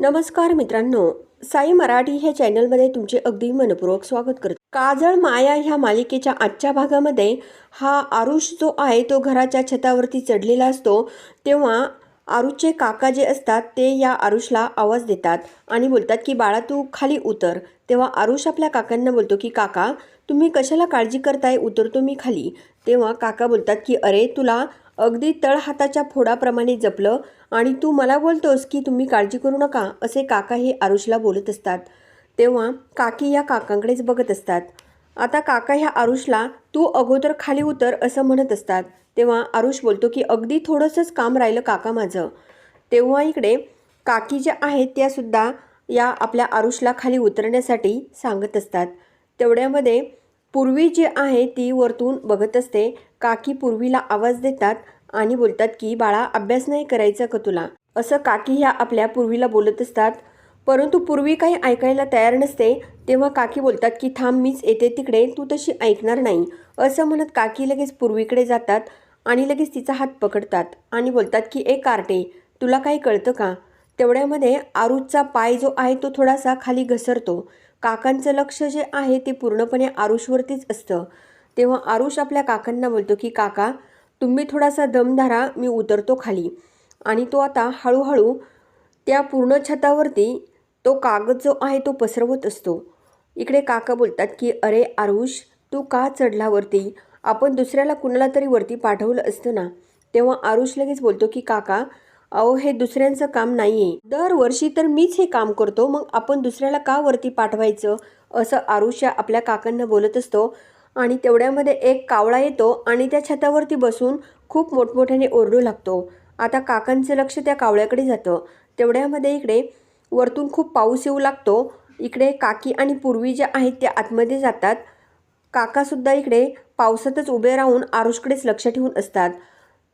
नमस्कार मित्रांनो साई मराठी ह्या चॅनलमध्ये तुमचे अगदी मनपूर्वक स्वागत करतो. काजळ माया ह्या मालिकेच्या आजच्या भागामध्ये हा आरुष जो आहे तो घराच्या छतावरती चढलेला असतो. तेव्हा आरुषचे काका जे असतात ते या आरुषला आवाज देतात आणि बोलतात की बाळा तू खाली उतर. तेव्हा आरुष आपल्या काकांना बोलतो की काका तुम्ही कशाला काळजी करताय? उतरतो मी खाली. तेव्हा काका बोलतात की अरे तुला अगदी तळहाताच्या फोडाप्रमाणे जपलं आणि तू मला बोलतोस की तुम्ही काळजी करू नका असे काका हे आरुषला बोलत असतात. तेव्हा काकी या काकांकडेच बघत असतात. आता काका ह्या आरुषला तू अगोदर खाली उतर असं म्हणत असतात. तेव्हा आरुष बोलतो की अगदी थोडंसंच काम राहिलं काका माझं. तेव्हा इकडे काकी ज्या आहेत त्यासुद्धा या आपल्या आरुषला खाली उतरण्यासाठी सांगत असतात. तेवढ्यामध्ये पूर्वी जी आहे ती वरतून बघत असते. काकी पूर्वीला आवाज देतात आणि बोलतात की बाळा अभ्यास नाही करायचा का तुला? असं काकी ह्या आपल्या पूर्वीला बोलत असतात. परंतु पूर्वी काही ऐकायला तयार नसते तेव्हा काकी बोलतात की थांब मीच येते तिकडे तू तशी ऐकणार नाही. असं म्हणत काकी लगेच पूर्वीकडे जातात आणि लगेच तिचा हात पकडतात आणि बोलतात की ए कार्टे तुला काही कळतं का? तेवढ्यामध्ये आरुषचा पाय जो आहे तो थोडासा खाली घसरतो. काकांचं लक्ष जे आहे ते पूर्णपणे आरुषवरतीच असतं. तेव्हा आरुष आपल्या काकांना बोलतो की काका तुम्ही थोडासा दम धरा मी उतरतो खाली. आणि तो आता हळूहळू त्या पूर्ण छतावरती तो कागद जो आहे तो पसरवत असतो. इकडे काका बोलतात की अरे आरुष तू का चढलावरती आपण दुसऱ्याला कुणाला तरी वरती पाठवलं असतं ना? तेव्हा आरुष लगेच बोलतो की काका अहो हे दुसऱ्यांचं काम नाही आहे दरवर्षी तर मीच हे काम करतो मग आपण दुसऱ्याला का वरती पाठवायचं? असं आरुष या आपल्या काकांना बोलत असतो. आणि तेवढ्यामध्ये एक कावळा येतो आणि त्या छतावरती बसून खूप मोठमोठ्याने ओरडू लागतो. आता काकांचं लक्ष त्या कावळ्याकडे जातं. तेवढ्यामध्ये इकडे वरतून खूप पाऊस येऊ लागतो. इकडे काकी आणि पूर्वी ज्या आहेत त्या आतमध्ये जातात. काकासुद्धा इकडे पावसातच उभे राहून आरुषकडेच लक्ष ठेवून असतात.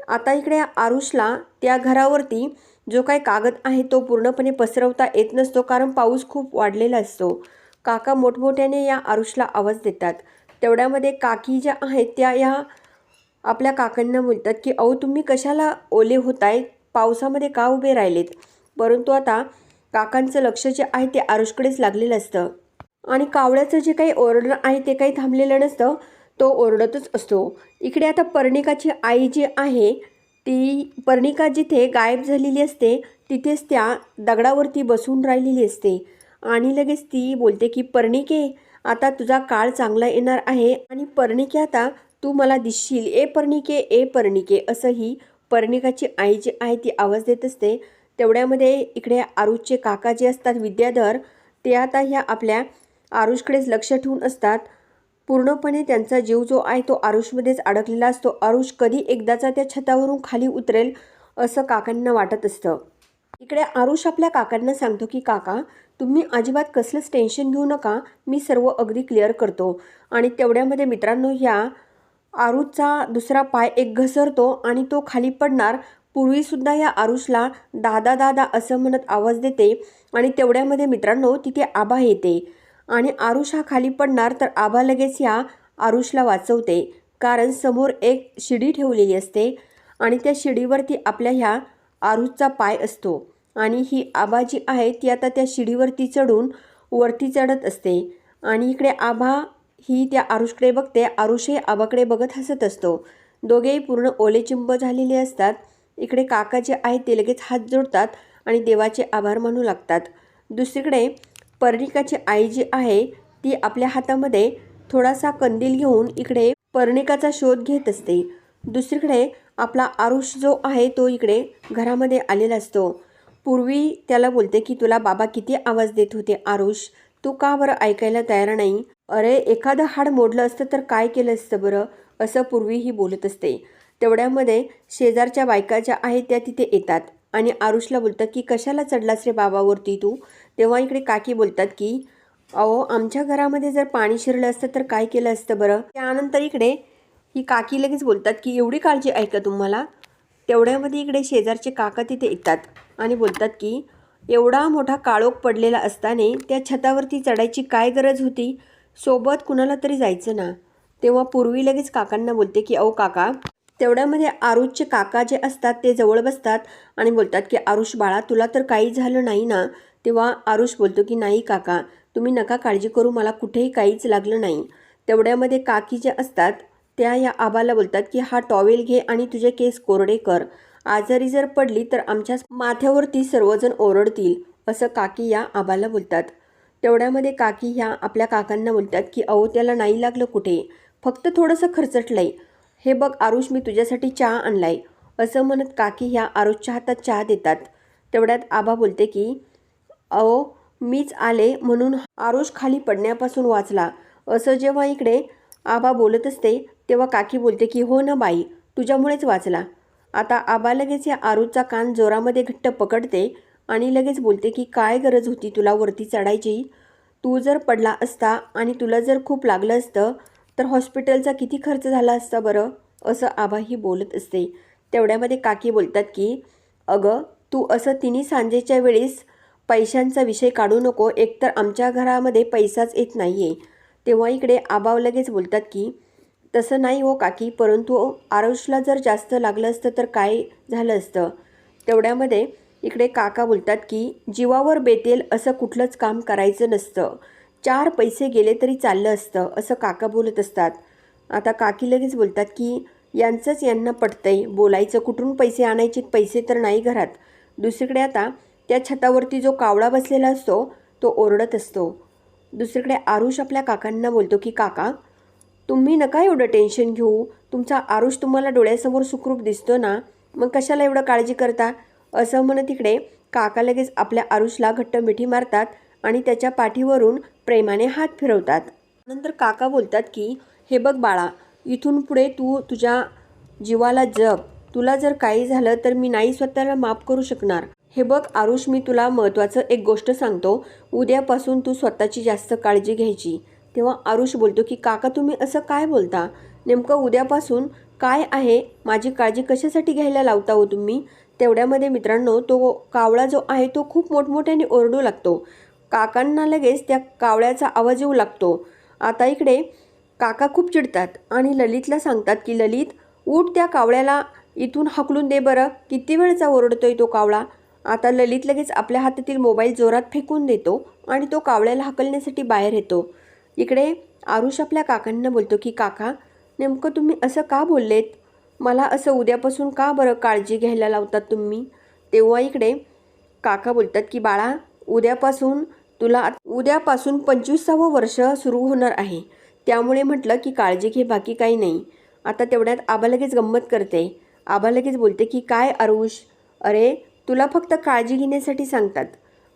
आता इकडे आरुषला त्या घरावरती जो काही कागद आहे तो पूर्णपणे पसरवता येत नसतो कारण पाऊस खूप वाढलेला असतो. काका मोठमोठ्याने या आरुषला आवाज देतात. तेवढ्यामध्ये काकी ज्या आहेत त्या ह्या आपल्या काकांना बोलतात की अहो तुम्ही कशाला ओले होताय? पावसामध्ये का उभे राहिलेत? परंतु आता काकांचं लक्ष जे आहे ते आरुषकडेच लागलेलं असतं. आणि कावळ्याचं जे काही ओरडणं आहे ते काही थांबलेलं नसतं. तो ओरडतच असतो. इकडे आता पर्णिकाची आई जी आहे ती पर्णिका जिथे गायब झालेली असते तिथेच त्या दगडावरती बसून राहिलेली असते. आणि लगेच ती बोलते की पर्णिके आता तुझा काळ चांगला येणार आहे आणि पर्णिके आता तू मला दिसशील. ए पर्णिके ए पर्णिके असं ही पर्णिकाची आई जी आहे ती आवाज देत असते. तेवढ्यामध्ये इकडे आरुषचे काका जे असतात विद्याधर ते आता ह्या आपल्या आरुषकडेच लक्ष ठेवून असतात. पूर्णपणे त्यांचा जीव जो आहे तो आरुषमध्येच अडकलेला असतो. आरुष कधी एकदाचा त्या छतावरून खाली उतरेल असं काकांना वाटत असतं. इकडे आरुष आपल्या काकांना सांगतो की काका तुम्ही अजिबात कसलंच टेन्शन घेऊ नका. मी सर्व अगदी क्लिअर करतो. आणि तेवढ्यामध्ये मित्रांनो ह्या आरुषचा दुसरा पाय एक घसरतो आणि तो खाली पडणार. पूर्वीसुद्धा या आरुषला दादा दादा असं म्हणत आवाज देते आणि तेवढ्यामध्ये मित्रांनो तिथे आबा येते. आणि आरुष हा खाली पडणार तर आबा लगेच या आरुषला वाचवते. कारण समोर एक शिडी ठेवलेली असते आणि त्या शिडीवरती आपल्या ह्या आरूचा पाय असतो. आणि ही आबा जी आहे ती आता त्या शिडीवरती चढून वरती चढत असते. आणि इकडे आभा ही त्या आरुषकडे बघते. आरुषही आबाकडे बघत हसत असतो. दोघेही पूर्ण ओलेचिंब झालेले असतात. इकडे काका जे आहेत ते लगेच हात जोडतात आणि देवाचे आभार मानू लागतात. दुसरीकडे पर्णिकाची आई जी आहे ती आपल्या हातामध्ये थोडासा कंदील घेऊन इकडे पर्णिकाचा शोध घेत असते. दुसरीकडे आपला आरुष जो आहे तो इकडे घरामध्ये आलेला असतो. पूर्वी त्याला बोलते की तुला बाबा किती आवाज देत होते आरुष? तू का बरं ऐकायला तयार नाही? अरे एखादं हाड मोडलं असतं तर काय केलं असतं बरं? असं पूर्वीही बोलत असते. तेवढ्यामध्ये शेजारच्या बायका ज्या आहेत त्या तिथे येतात आणि आरुषला बोलतात की कशाला चढलास रे बाबावरती तू? तेव्हा इकडे काकी बोलतात की अहो आमच्या घरामध्ये जर पाणी शिरलं असतं तर काय केलं असतं बरं? त्यानंतर इकडे ही काकी लगेच बोलतात की एवढी काळजी आहे का तुम्हाला? तेवढ्यामध्ये इकडे शेजारचे काका तिथे येतात आणि बोलतात की एवढा मोठा काळोख पडलेला असताना त्या छतावरती चढायची काय गरज होती? सोबत कुणाला तरी जायचं ना? तेव्हा पूर्वी लगेच काकांना बोलते की अहो काका तेवढ्यामध्ये आरुषचे काका जे असतात ते जवळ बसतात आणि बोलतात की आरुष बाळा तुला तर काही झालं नाही ना तेव्हा आरुष बोलतो की नाही काका तुम्ही नका काळजी करू मला कुठेही काहीच लागलं नाही. तेवढ्यामध्ये काकी जे असतात त्या या आबाला बोलतात की हा टॉवेल घे आणि तुझे केस कोरडे कर. आजारी जर पडली तर आमच्या माथ्यावरती सर्वजण ओरडतील असं काकी या आबाला बोलतात. तेवढ्यामध्ये काकी ह्या आपल्या काकांना बोलतात की अहो त्याला नाही लागलं कुठे? फक्त थोडंसं खर्चटलंय. हे बघ आरुष मी तुझ्यासाठी चहा आणलाय असं म्हणत काकी ह्या आरुषच्या हातात चहा देतात. तेवढ्यात आबा बोलते की अहो मीच आले म्हणून आरुष खाली पडण्यापासून वाचला. असं जेव्हा इकडे आबा बोलत असते तेव्हा काकी बोलते की हो ना बाई तुझ्यामुळेच वाचला. आता आबा लगेच या आरूचा कान जोरामध्ये घट्ट पकडते आणि लगेच बोलते की काय गरज होती तुला वरती चढायची? तू जर पडला असता आणि तुला जर खूप लागलं असतं तर हॉस्पिटलचा किती खर्च झाला असता बरं? असं आबाही बोलत असते. तेवढ्यामध्ये काकी बोलतात की अगं तू असं तिन्ही सांजेच्या वेळेस पैशांचा विषय काढू नको एकतर आमच्या घरामध्ये पैसाच येत नाही आहे तेव्हा इकडे आबाव लगेच बोलतात की तसं नाही हो काकी परंतु आरुषला जर जास्त लागलं असतं तर काय झालं असतं? तेवढ्यामध्ये इकडे काका बोलतात की जीवावर बेतेल असं कुठलंच काम करायचं नसतं. चार पैसे गेले तरी चाललं असतं असं काका बोलत असतात. आता काकी लगेच बोलतात की यांचंच यांना पटतंय बोलायचं कुठून पैसे आणायचे पैसे तर नाही घरात. दुसरीकडे आता त्या छतावरती जो कावळा बसलेला असतो तो ओरडत असतो. दुसरीकडे आरुष आपल्या काकांना बोलतो की काका तुम्ही नका एवढं टेन्शन घेऊ. तुमचा आरुष तुम्हाला डोळ्यासमोर सुखरूप दिसतो ना मग कशाला एवढं काळजी करता? असं म्हणत तिकडे काका लगेच आपल्या आरुषला घट्ट मिठी मारतात आणि त्याच्या पाठीवरून प्रेमाने हात फिरवतात. नंतर काका बोलतात की हे बघ बाळा इथून पुढे तू तुझ्या जीवाला जप. तुला जर काही झालं तर मी नाही स्वतःला माफ करू शकणार. हे बघ आरुष मी तुला महत्त्वाचं एक गोष्ट सांगतो. उद्यापासून तू स्वतःची जास्त काळजी घ्यायची. तेव्हा आरुष बोलतो की काका तुम्ही असं काय बोलता? नेमकं उद्यापासून काय आहे? माझी काळजी कशासाठी घ्यायला लावता हो तुम्ही? तेवढ्यामध्ये मित्रांनो तो कावळा जो आहे तो खूप मोठमोठ्याने ओरडू लागतो. काकांना लगेच त्या कावळ्याचा आवाज येऊ लागतो. आता इकडे काका खूप चिडतात आणि ललितला सांगतात की ललित उठ त्या कावळ्याला इथून हकलून दे बरं. किती वेळचा ओरडतोय तो कावळा? आता ललित लगेच आपल्या हातातील मोबाईल जोरात फेकून देतो आणि तो कावळ्याला हकलण्यासाठी बाहेर येतो. इकडे आरुष आपल्या काकांना बोलतो की काका नेमकं तुम्ही असं का बोललेत? मला असं उद्यापासून का बरं काळजी घ्यायला लावतात तुम्ही? तेव्हा इकडे काका बोलतात की बाळा उद्यापासून तुला उद्यापासून पंचवीसावं वर्ष सुरू होणार आहे. त्यामुळे म्हटलं की काळजी घे बाकी काही नाही. आता तेवढ्यात आबा लगेच गंमत करते. आबा लगेच बोलते की काय आरुष? अरे तुला फक्त काळजी घेण्यासाठी सांगतात.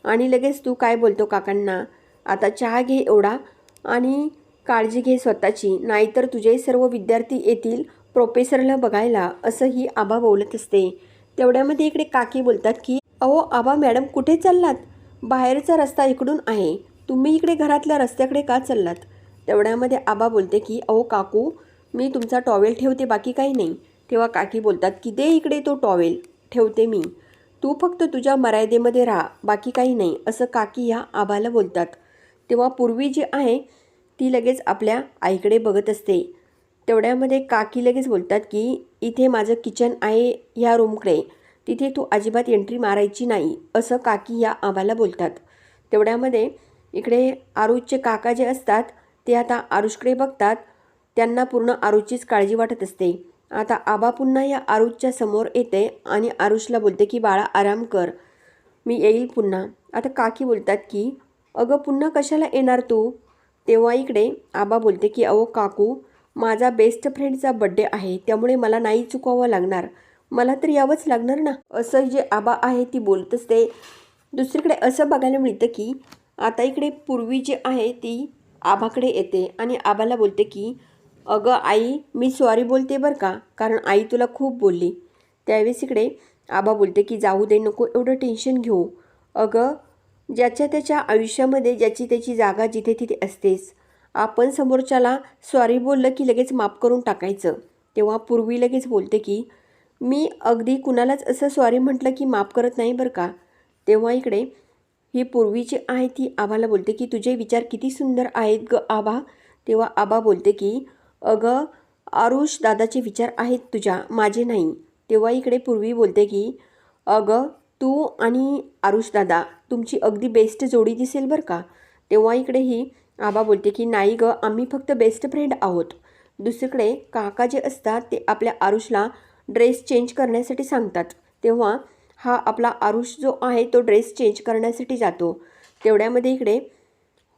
आणि लगेच तू काय बोलतो काकांना? आता चहा घे एवढा आणि काळजी घे स्वतःची. नाहीतर तुझे सर्व विद्यार्थी येतील प्रोफेसरला बघायला असंही आबा बोलत असते. तेवढ्यामध्ये इकडे काकी बोलतात की अहो आबा मॅडम कुठे चाललात? बाहेरचा रस्ता इकडून आहे. तुम्ही इकडे घरातल्या रस्त्याकडे का चाललात? तेवढ्यामध्ये आबा बोलते की अहो काकू मी तुमचा टॉवेल ठेवते बाकी काही नाही. तेव्हा काकी बोलतात की दे इकडे तो टॉवेल ठेवते मी. तू फक्त तुझ्या मर्यादेमध्ये राहा बाकी काही नाही असं काकी ह्या आबाला बोलतात. तेव्हा पूर्वी जी आहे ती लगेच आपल्या आईकडे बघत असते. तेवढ्यामध्ये काकी लगेच बोलतात की इथे माझं किचन आहे ह्या रूमकडे. तिथे तू अजिबात एंट्री मारायची नाही असं काकी या आबाला बोलतात. तेवढ्यामध्ये इकडे आरुषचे काका जे असतात ते आता आरुषकडे बघतात. त्यांना पूर्ण आरुषचीच काळजी वाटत असते. आता आबा पुन्हा या आरुषच्या समोर येते आणि आरुषला बोलते की बाळा आराम कर. मी येईल पुन्हा. आता काकी बोलतात की अगं पुन्हा कशाला येणार तू? तेव्हा इकडे आबा बोलते की अहो काकू माझा बेस्ट फ्रेंडचा बड्डे आहे त्यामुळे मला नाही चुकवावं लागणार. मला तर यावंच लागणार ना. असं जे आबा आहे ती बोलत असते दुसरीकडे असं बघायला मिळतं की आता इकडे पूर्वी जी आहे ती आबाकडे येते आणि आबाला बोलते की अगं आई मी सॉरी बोलते बरं का? कारण आई तुला खूप बोलली. त्यावेळेस इकडे आबा बोलते की जाऊ दे नको एवढं टेन्शन घेऊ. अगं ज्याच्या त्याच्या आयुष्यामध्ये ज्याची त्याची जागा जिथे तिथे असतेच आपण समोरच्याला सॉरी बोललं की लगेच माफ करून टाकायचं. तेव्हा पूर्वी लगेच बोलते की मी अगदी कुणालाच असं सॉरी म्हटलं की माफ करत नाही बरं का? तेव्हा इकडे ही पूर्वीची आहे ती आबाला बोलते की तुझे विचार किती सुंदर आहेत ग आबा. तेव्हा आबा बोलते की अगं आरुष दादाचे विचार आहेत तुझ्या माझे नाही. तेव्हा इकडे पूर्वी बोलते की अगं तू आणि आरुष दादा तुमची अगदी बेस्ट जोडी दिसेल बरं का? तेव्हा इकडे ही आबा बोलते की नाही गं आम्ही फक्त बेस्ट फ्रेंड आहोत. दुसरीकडे काका जे असतात ते आपल्या आरुषला ड्रेस चेंज करण्यासाठी सांगतात. तेव्हा हा आपला आरुष जो आहे तो ड्रेस चेंज करण्यासाठी जातो. तेवढ्यामध्ये इकडे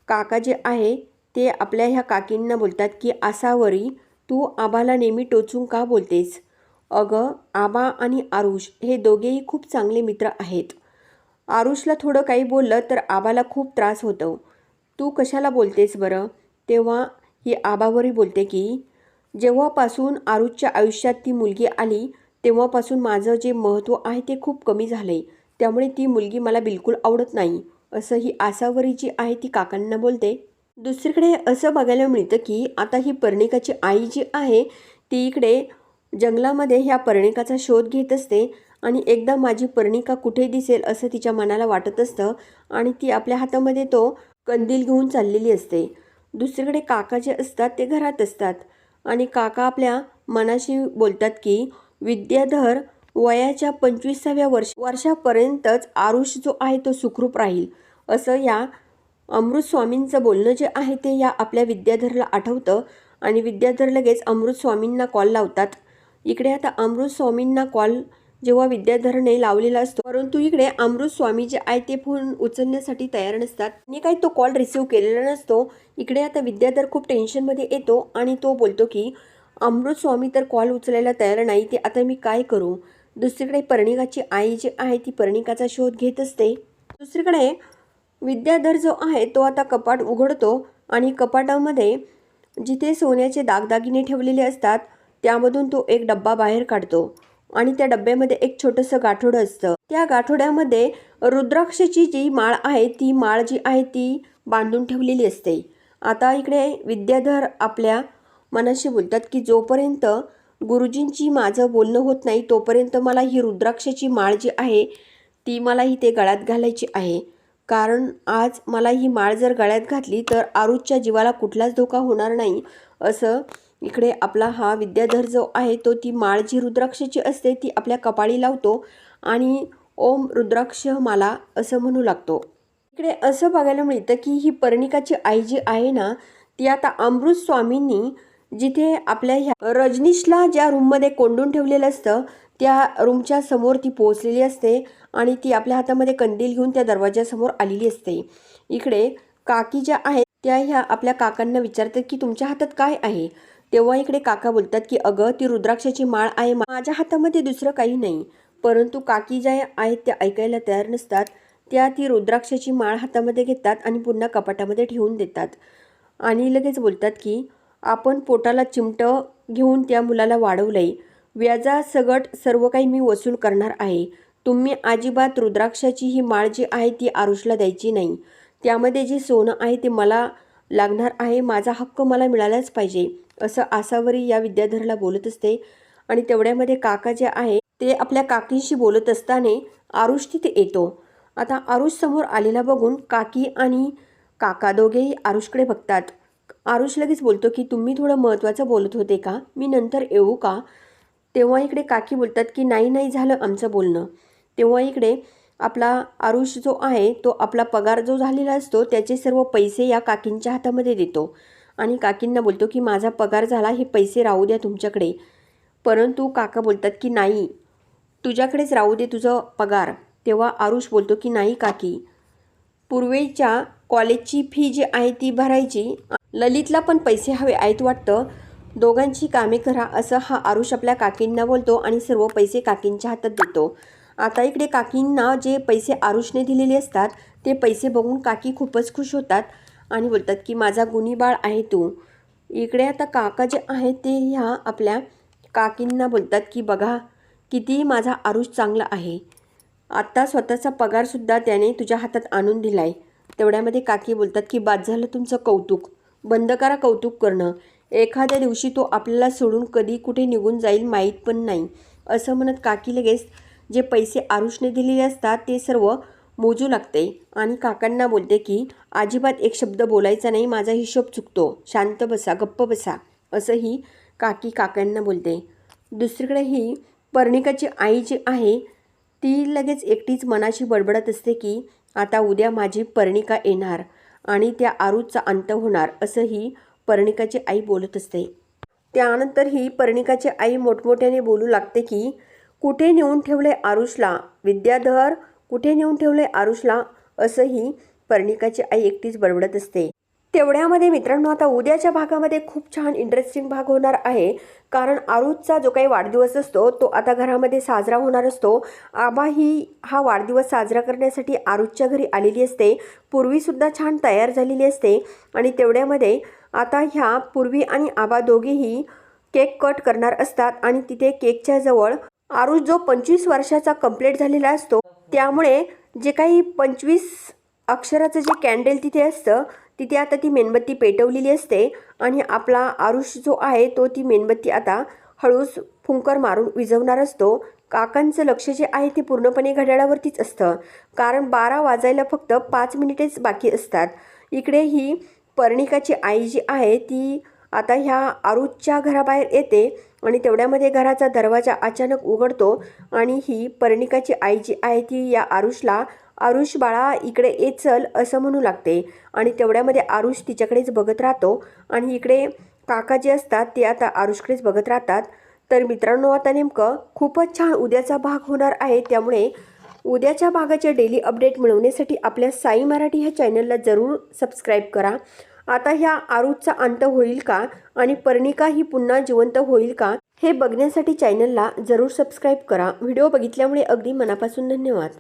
काका जे आहे ते आपल्या ह्या काकींना बोलतात की आसावरी तू आबाला नेहमी टोचून का बोलतेस? अगं आबा आणि आरुष हे दोघेही खूप चांगले मित्र आहेत. आरुषला थोडं काही बोललं तर आबाला खूप त्रास होतो. तू कशाला बोलतेस बरं? तेव्हा ही आबावरी बोलते की जेव्हापासून आरुषच्या आयुष्यात ती मुलगी आली तेव्हापासून माझं जे महत्त्व आहे ते खूप कमी झालं आहे त्यामुळे ती मुलगी मला बिलकुल आवडत नाही. असं ही आसावरी जी आहे ती काकांना बोलते. दुसरीकडे असं बघायला मिळतं की आता ही पर्णिकाची आई जी आहे ती इकडे जंगलामध्ये ह्या पर्णिकाचा शोध घेत असते आणि एकदा माझी पर्णिका कुठे दिसेल असं तिच्या मनाला वाटत असतं आणि ती आपल्या हातामध्ये तो कंदील घेऊन चाललेली असते. दुसरीकडे काका जे असतात ते घरात असतात आणि काका आपल्या मनाशी बोलतात की विद्याधर वयाच्या पंचवीसाव्या वर्ष वर्षापर्यंतच आरुष जो आहे तो सुखरूप राहील. असं या अमृत स्वामींचं बोलणं जे आहे ते या आपल्या विद्याधरला आठवतं आणि विद्याधर लगेच अमृत स्वामींना कॉल लावतात. इकडे आता अमृत स्वामींना कॉल जेव्हा विद्याधरने लावलेला असतो परंतु इकडे अमृत स्वामी जे आहे ते फोन उचलण्यासाठी तयार नसतात. आणि काही तो कॉल रिसीव्ह केलेला नसतो. इकडे आता विद्याधर खूप टेन्शनमध्ये येतो आणि तो बोलतो की अमृत स्वामी तर कॉल उचलायला तयार नाही ते आता मी काय करू? दुसरीकडे पर्णिकाची आई जी आहे ती पर्णिकाचा शोध घेत असते. दुसरीकडे विद्याधर जो आहे तो आता कपाट उघडतो आणि कपाटामध्ये जिथे सोन्याचे दागदागिने ठेवलेले असतात त्यामधून तो एक डब्बा बाहेर काढतो आणि त्या डब्यामध्ये एक छोटंसं गाठोडं असतं. त्या गाठोड्यामध्ये रुद्राक्षची जी माळ आहे ती माळ जी आहे ती बांधून ठेवलेली असते. आता इकडे विद्याधर आपल्या मनाशी बोलतात की जोपर्यंत गुरुजींची माझं बोलणं होत नाही तोपर्यंत मला ही रुद्राक्षाची माळ जी आहे ती मला ही ते गळ्यात घालायची आहे. कारण आज मला ही माळ जर गळ्यात घातली तर आरुजच्या जीवाला कुठलाच धोका होणार नाही. असं इकडे आपला हा विद्याधर जो आहे तो ती माळ जी रुद्राक्षची असते ती आपल्या कपाळी लावतो आणि ओम रुद्राक्ष माला असं म्हणू लागतो. इकडे असं बघायला मिळतं की ही पर्णिकाची आई जी आहे ना ती आता अमृत स्वामींनी जिथे आपल्या ह्या रजनीशला ज्या रूममध्ये कोंडून ठेवलेलं असतं त्या रूमच्या समोर ती पोहोचलेली असते. आणि ती आपल्या हातामध्ये कंदील घेऊन त्या दरवाजासमोर आलेली असते. इकडे काकी ज्या आहेत त्या ह्या आपल्या काकांना विचारतात की तुमच्या हातात काय आहे? तेव्हा इकडे काका बोलतात की अगं ती रुद्राक्षाची माळ आहे. माझ्या हातामध्ये दुसरं काही नाही. परंतु काकी ज्या आहेत त्या ऐकायला तयार नसतात. त्या ती रुद्राक्षाची माळ हातामध्ये घेतात आणि पुन्हा कपाटामध्ये ठेवून देतात. आणि लगेच बोलतात की आपण पोटाला चिमटं घेऊन त्या मुलाला वाढवलंय. व्याजासगट सर्व काही मी वसूल करणार आहे. तुम्ही अजिबात रुद्राक्षाची ही माळ जी आहे ती आरुषला द्यायची नाही. त्यामध्ये जे सोनं आहे ते मला लागणार आहे माझा हक्क मला मिळालाच पाहिजे असं आसावरी या विद्याधरला बोलत असते. आणि तेवढ्यामध्ये काका जे आहे ते आपल्या काकींशी बोलत असताना आरुष तिथे येतो. आता आरुष समोर आलेला बघून काकी आणि काका दोघेही आरुषकडे बघतात. आरुष लगेच बोलतो की तुम्ही थोडं महत्त्वाचं बोलत होते का? मी नंतर येऊ का? तेव्हा इकडे काकी बोलतात की नाही नाही झालं आमचं बोलणं. तेव्हा इकडे आपला आरुष जो आहे तो आपला पगार जो झालेला असतो त्याचे सर्व पैसे या काकींच्या हातामध्ये देतो. आणि काकींना बोलतो की माझा पगार झाला हे पैसे राहू द्या तुमच्याकडे. परंतु काका बोलतात की नाही तुझ्याकडेच राहू दे तुझं पगार. तेव्हा आरुष बोलतो की नाही काकी. पूर्वेच्या कॉलेजची फी जी आहे ती भरायची. ललितला पण पैसे हवे आहेत वाटतं. दोघांची कामे करा असं हा आरुष आपल्या काकींना बोलतो आणि सर्व पैसे काकींच्या हातात देतो. आता इकडे काकींना जे पैसे आरुषने दिलेले असतात ते पैसे बघून काकी खूपच खुश होतात आणि बोलतात की माझा गुन्ही बाळ आहे तू. इकडे आता काका जे आहेत ते ह्या आपल्या काकींना बोलतात की बघा किती माझा आरुष चांगला आहे. आत्ता स्वतःचा पगारसुद्धा त्याने तुझ्या हातात आणून दिला आहे तेवढ्यामध्ये काकी बोलतात की बाद झालं तुमचं कौतुक. बंद करा कौतुक करणं. एखाद्या दिवशी तो आपल्याला सोडून कधी कुठे निघून जाईल माहीत पण नाही. असं म्हणत काकी लगेच जे पैसे आरुषने दिलेले असतात ते सर्व मोजू लागते. आणि काकांना बोलते की अजिबात एक शब्द बोलायचा नाही माझा हिशोब चुकतो. शांत बसा गप्प बसा. असंही काकी काकांना बोलते. दुसरीकडे ही पर्णिकाची आई जी आहे ती लगेच एकटीच मनाशी बडबडत असते की आता उद्या माझी पर्णिका येणार आणि त्या आरूचा अंत होणार असंही पर्णिकाची आई बोलत असते. त्यानंतर ही पर्णिकाची आई मोठमोठ्याने बोलू लागते की कुठे नेऊन ठेवले आरुषला? विद्याधर कुठे नेऊन ठेवले आरुषला? असंही पर्णिकाची आई एकटीच बडबडत असते. तेवढ्यामध्ये मित्रांनो आता उद्याच्या भागामध्ये खूप छान इंटरेस्टिंग भाग होणार आहे. कारण आरुचचा जो काही वाढदिवस असतो तो आता घरामध्ये साजरा होणार असतो. आबा ही हा वाढदिवस साजरा करण्यासाठी आरुषच्या घरी आलेली असते. पूर्वीसुद्धा छान तयार झालेली असते. आणि तेवढ्यामध्ये आता ह्या पूर्वी आणि आबा दोघेही केक कट करणार असतात. आणि तिथे केकच्या जवळ आरुष जो पंचवीस वर्षाचा कंप्लीट झालेला असतो त्यामुळे जे काही पंचवीस अक्षराचं जे कॅन्डल तिथे असतं तिथे आता ती मेणबत्ती पेटवलेली असते आणि आपला आरुष जो आहे तो ती मेणबत्ती आता हळूच फुंकर मारून विझवणार असतो. काकांचं लक्ष जे आहे ते पूर्णपणे घड्याळावरतीच असतं. कारण बारा वाजायला फक्त पाच मिनिटेच बाकी असतात. इकडे ही पर्णिकाची आई जी आहे ती आता ह्या आरुषच्या घराबाहेर येते आणि तेवढ्यामध्ये घराचा दरवाजा अचानक उघडतो आणि ही पर्णिकाची आई जी आहे ती या आरुषला आरुष बाळा इकडे ये चल असं म्हणू लागते. आणि तेवढ्यामध्ये आरुष तिच्याकडेच बघत राहतो आणि इकडे काका जे असतात ते आता आरुषकडेच बघत राहतात. तर मित्रांनो आता नेमकं खूपच छान उद्याचा भाग होणार आहे. त्यामुळे उद्याच्या भागाचे डेली अपडेट मिळवण्यासाठी आपल्या साई मराठी ह्या चॅनलला जरूर सबस्क्राईब करा. आता ह्या आरूजचा अंत होईल का? आणि पर्णिका ही पुन्हा जिवंत होईल का? हे बघण्यासाठी चॅनलला जरूर सबस्क्राईब करा. व्हिडिओ बघितल्यामुळे अगदी मनापासून धन्यवाद.